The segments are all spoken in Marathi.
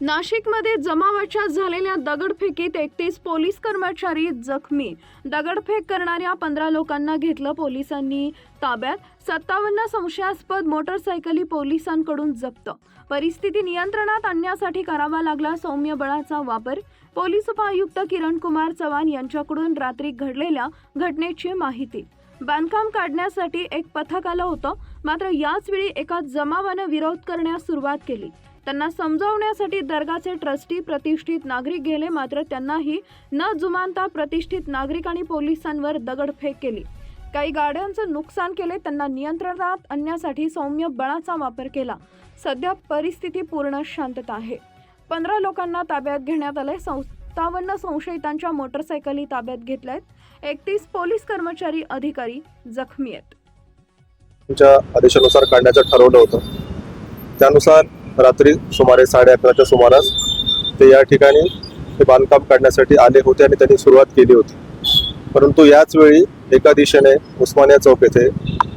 नाशिकमध्ये जमावाच्या झालेल्या दगडफेकीत एकतीस पोलीस कर्मचारी जखमी. दगडफेक करणाऱ्या पंधरा लोकांना घेतलं पोलिसांनी ताब्यात. सत्तावन्न संशयास्पद मोटरसायकली पोलिसांकडून जप्त. परिस्थिती नियंत्रणात आणण्यासाठी करावा लागला सौम्य बळाचा वापर. पोलीस उपायुक्त किरण कुमार चव्हाण यांच्याकडून रात्री घडलेल्या घटनेची माहिती. बांधकाम काढण्यासाठी एक पथक आलं होतं. मात्र याच वेळी एका जमावानं विरोध करण्यास सुरुवात केली. त्यांना समजावण्यासाठी दर्गाचे ट्रस्टी प्रतिष्ठित नागरिक गेले मात्र त्यांनाही न जुमानता प्रतिष्ठित नागरिक आणि पोलिसांवर दगडफेक केली. काही गाड्यांचं नुकसान केले त्यांना नियंत्रणात आणण्यासाठी सौम्य बळाचा वापर केला. सध्या परिस्थिती पूर्ण शांतता आहे. पंधरा लोकांना ताब्यात घेण्यात आले सत्तावन्न संशयितांच्या मोटरसायकली ताब्यात घेतल्यात. एकतीस पोलीस कर्मचारी अधिकारी जखमी आहेत. आदेशानुसार काढण्याचं ठरवलं होतं. त्यानुसार रात्री सुमारे साडे अकराच्या सुमारास ते या ठिकाणी ते बांधकाम काढण्यासाठी आले होते आणि त्यांनी सुरुवात केली होती. परंतु याच वेळी एका दिशेने उस्मानिया चौक येथे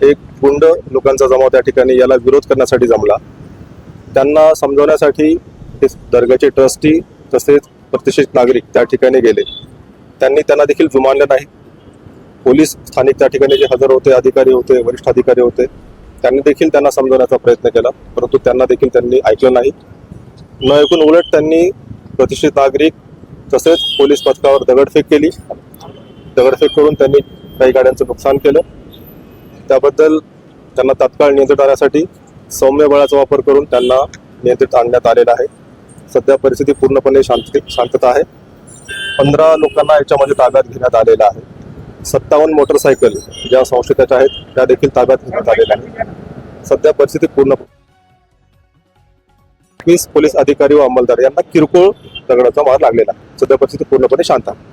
एक गुंड लोकांचा जमाव त्या ठिकाणी याला विरोध करण्यासाठी जमला. त्यांना समजवण्यासाठी हे दर्गाचे ट्रस्टी तसेच प्रतिष्ठित नागरिक त्या ठिकाणी गेले. त्यांनी त्यांना देखील जुमानलं नाही. पोलीस स्थानिक त्या ठिकाणी जे हजर होते अधिकारी होते वरिष्ठ अधिकारी होते त्यांनी देखील त्यांना समजवण्याचा प्रयत्न केला परंतु त्यांना देखील त्यांनी ऐकलं नाही. न ऐकून उलट त्यांनी प्रतिष्ठित नागरिक तसेच पोलीस पथकावर दगडफेक केली. दगडफेक करून त्यांनी काही गाड्यांचं नुकसान केलं. त्याबद्दल त्यांना तात्काळ नियंत्रित आणण्यासाठी सौम्य बळाचा वापर करून त्यांना नियंत्रित आणण्यात आलेला आहे. सध्या परिस्थिती पूर्णपणे शांत शांतता आहे. पंधरा लोकांना याच्यामध्ये ताब्यात घेण्यात आलेला आहे. सत्तावन्न मोटरसायकल ज्या संशयिताच्या आहेत त्या देखील ताब्यात घेण्यात आलेल्या आहेत. सध्या परिस्थिती पूर्ण वीस पोलीस अधिकारी व अंमलदार यांना किरकोळ दगडाचा मार लागलेला. सध्या परिस्थिती पूर्णपणे शांत आहे.